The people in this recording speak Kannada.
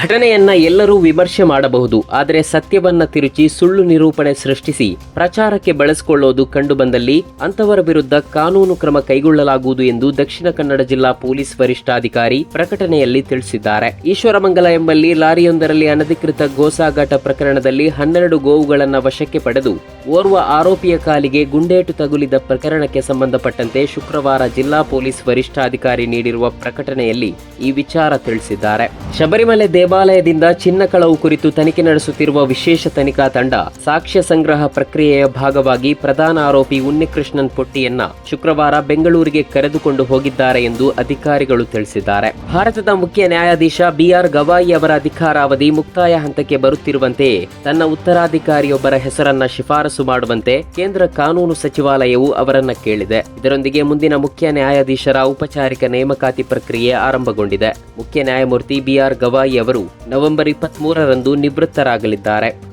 ಘಟನೆಯನ್ನ ಎಲ್ಲರೂ ವಿಮರ್ಶೆ ಮಾಡಬಹುದು, ಆದರೆ ಸತ್ಯವನ್ನ ತಿರುಚಿ ಸುಳ್ಳು ನಿರೂಪಣೆ ಸೃಷ್ಟಿಸಿ ಪ್ರಚಾರಕ್ಕೆ ಬಳಸಿಕೊಳ್ಳೋದು ಕಂಡುಬಂದಲ್ಲಿ ಅಂತವರ ವಿರುದ್ಧ ಕಾನೂನು ಕ್ರಮ ಕೈಗೊಳ್ಳಲಾಗುವುದು ಎಂದು ದಕ್ಷಿಣ ಕನ್ನಡ ಜಿಲ್ಲಾ ಪೊಲೀಸ್ ವರಿಷ್ಠಾಧಿಕಾರಿ ಪ್ರಕಟಣೆಯಲ್ಲಿ ತಿಳಿಸಿದ್ದಾರೆ. ಈಶ್ವರಮಂಗಲ ಎಂಬಲ್ಲಿ ಲಾರಿಯೊಂದರಲ್ಲಿ ಅನಧಿಕೃತ ಗೋಸಾಗಾಟ ಪ್ರಕರಣದಲ್ಲಿ ಹನ್ನೆರಡು ಗೋವುಗಳನ್ನು ವಶಕ್ಕೆ ಪಡೆದು ಓರ್ವ ಆರೋಪಿಯ ಕಾಲಿಗೆ ಗುಂಡೇಟು ತಗುಲಿದ ಪ್ರಕರಣಕ್ಕೆ ಸಂಬಂಧಪಟ್ಟಂತೆ ಶುಕ್ರವಾರ ಜಿಲ್ಲಾ ಪೊಲೀಸ್ ವರಿಷ್ಠಾಧಿಕಾರಿ ನೀಡಿರುವ ಪ್ರಕಟಣೆಯಲ್ಲಿ ಈ ವಿಚಾರ ತಿಳಿಸಿದ್ದಾರೆ. ಶಬರಿಮಲೆ ದೇವಾಲಯದಿಂದ ಚಿನ್ನ ಕಳವು ಕುರಿತು ತನಿಖೆ ನಡೆಸುತ್ತಿರುವ ವಿಶೇಷ ತನಿಖಾ ತಂಡ ಸಾಕ್ಷ್ಯ ಸಂಗ್ರಹ ಪ್ರಕ್ರಿಯೆಯ ಭಾಗವಾಗಿ ಪ್ರಧಾನ ಆರೋಪಿ ಉನ್ನಿಕೃಷ್ಣನ್ ಪೊಟ್ಟಿಯನ್ನ ಶುಕ್ರವಾರ ಬೆಂಗಳೂರಿಗೆ ಕರೆದುಕೊಂಡು ಹೋಗಿದ್ದಾರೆ ಎಂದು ಅಧಿಕಾರಿಗಳು ತಿಳಿಸಿದ್ದಾರೆ. ಭಾರತದ ಮುಖ್ಯ ನ್ಯಾಯಾಧೀಶ ಬಿಆರ್ ಗವಾಯಿ ಅವರ ಅಧಿಕಾರಾವಧಿ ಮುಕ್ತಾಯ ಹಂತಕ್ಕೆ ಬರುತ್ತಿರುವಂತೆಯೇ ತನ್ನ ಉತ್ತರಾಧಿಕಾರಿಯೊಬ್ಬರ ಹೆಸರನ್ನ ಶಿಫಾರಸು ಮಾಡುವಂತೆ ಕೇಂದ್ರ ಕಾನೂನು ಸಚಿವಾಲಯವು ಅವರನ್ನ ಕೇಳಿದೆ. ಇದರೊಂದಿಗೆ ಮುಂದಿನ ಮುಖ್ಯ ನ್ಯಾಯಾಧೀಶರ ಔಪಚಾರಿಕ ನೇಮಕಾತಿ ಪ್ರಕ್ರಿಯೆ ಆರಂಭಗೊಂಡಿದೆ. ಮುಖ್ಯ ನ್ಯಾಯಮೂರ್ತಿ ಬಿಆರ್ ಗವಾಯಿ ಅವರು ನವೆಂಬರ್ ಇಪ್ಪತ್ತ್ ಮೂರರಂದು ನಿವೃತ್ತರಾಗಲಿದ್ದಾರೆ.